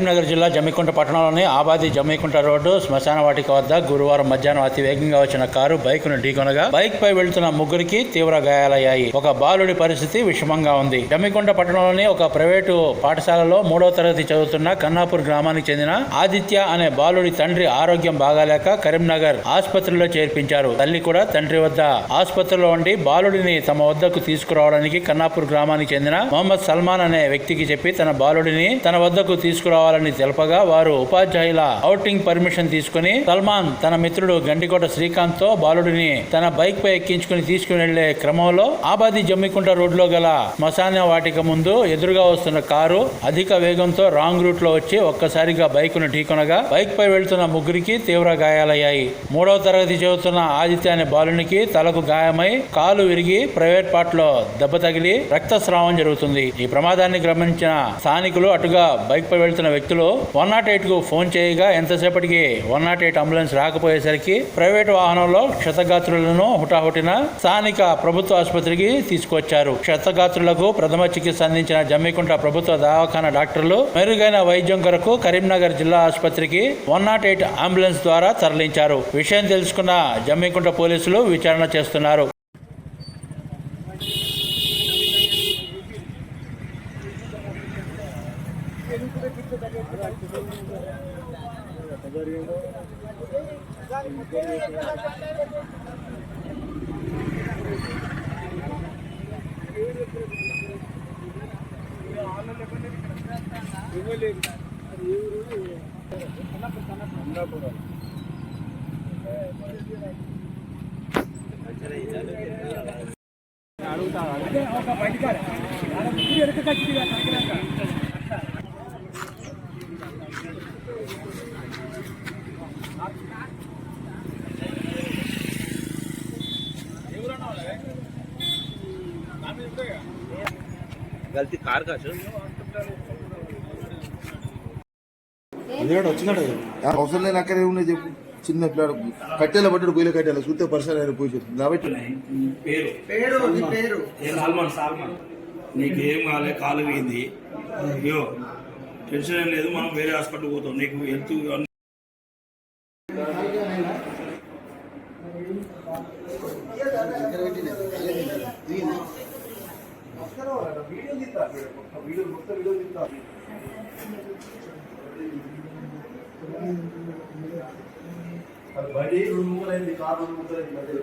కరీంనగర్ జిల్లా జమ్మికుంట పట్టణంలోని ఆబాది జమ్మికుంట రోడ్డు శ్మశాన వాటిక వద్ద గురువారం మధ్యాహ్నం అతి వేగంగా వచ్చిన కారు బైక్ను ఢీకొనగా బైక్ పై వెళ్తున్న ముగ్గురికి తీవ్ర గాయాలయ్యాయి. ఒక బాలుడి పరిస్థితి విషమంగా ఉంది. జమ్మికుంట పట్టణంలోని ఒక ప్రైవేటు పాఠశాలలో మూడవ తరగతి చదువుతున్న కన్నాపూర్ గ్రామానికి చెందిన ఆదిత్య అనే బాలుడి తండ్రి ఆరోగ్యం బాగాలేక కరీంనగర్ ఆసుపత్రిలో చేర్పించారు. తల్లి కూడా తండ్రి వద్ద ఆసుపత్రిలో ఉండి బాలుడిని తమ వద్దకు తీసుకురావడానికి కన్నాపూర్ గ్రామానికి చెందిన మొహమ్మద్ సల్మాన్ అనే వ్యక్తికి చెప్పి తన బాలుడిని తన వద్దకు కావాలని తెలపగా వారు ఉపాధ్యాయుల అవుటింగ్ పర్మిషన్ తీసుకుని సల్మాన్ తన మిత్రుడు గండికోట శ్రీకాంత్తో బాలుడిని తన బైక్ పై ఎక్కించుకుని తీసుకుని వెళ్ళే క్రమంలో ఆబాది జమ్మికుంట రోడ్లో గల శ్మశాన వాటిక ముందు ఎదురుగా వస్తున్న కారు అధిక వేగంతో రాంగ్ రూట్లో వచ్చి ఒక్కసారిగా బైక్ను ఢీకొనగా బైక్ పై వెళ్తున్న ముగ్గురికి తీవ్ర గాయాలయ్యాయి. మూడవ తరగతి చదువుతున్న ఆదిత్య అనే బాలునికి తలకు గాయమై కాలు విరిగి ప్రైవేట్ పార్ట్లో దెబ్బ తగిలి రక్తస్రావం జరుగుతుంది. ఈ ప్రమాదాన్ని గమనించిన స్థానికులు అటుగా బైక్ పై వెళ్తున్న వ్యక్తులు వన్ నాట్ ఎయిట్కు ఫోన్ చేయగా ఎంతసేపటికి వన్ నాట్ ఎయిట్ అంబులెన్స్ రాకపోయేసరికి ప్రైవేట్ వాహనంలో క్షతగాత్రులను హుటాహుటిన స్థానిక ప్రభుత్వ ఆసుపత్రికి తీసుకొచ్చారు క్షతగాత్రులకు ప్రథమ చికిత్స అందించిన జమ్మికుంట ప్రభుత్వ దవాఖాన డాక్టర్లు మెరుగైన వైద్యం కొరకు కరీంనగర్ జిల్లా ఆసుపత్రికి వన్ నాట్ ఎయిట్ అంబులెన్స్ ద్వారా తరలించారు. విషయం తెలుసుకున్న జమ్మికుంట పోలీసులు విచారణ చేస్తున్నారు. అడుగుతా. అంటే ఒక బయటకాడ. ఎక్కడ కచ్చిగా తగ్గినాక గల్తీ కార్ కాచు వచ్చినాడు అవసరం లేని అక్కడే ఉన్నాయి చెప్పు. చిన్న పిల్లాడు. కట్టెల పడ్డాడు గొయ్యలు కట్టెలు. చూస్తే పరిసర ఆయన పోయి చెప్తుంది కాబట్టి నీకేం కాలే? కాలు పోయింది అయ్యో టెన్షన్ ఏం లేదు మనం వేరే హాస్పిటల్ పోతాం. నీకు హెల్త్ బడి రెండు ముక్కలైంది కారు రెండు ముక్కలైంది మధ్యలో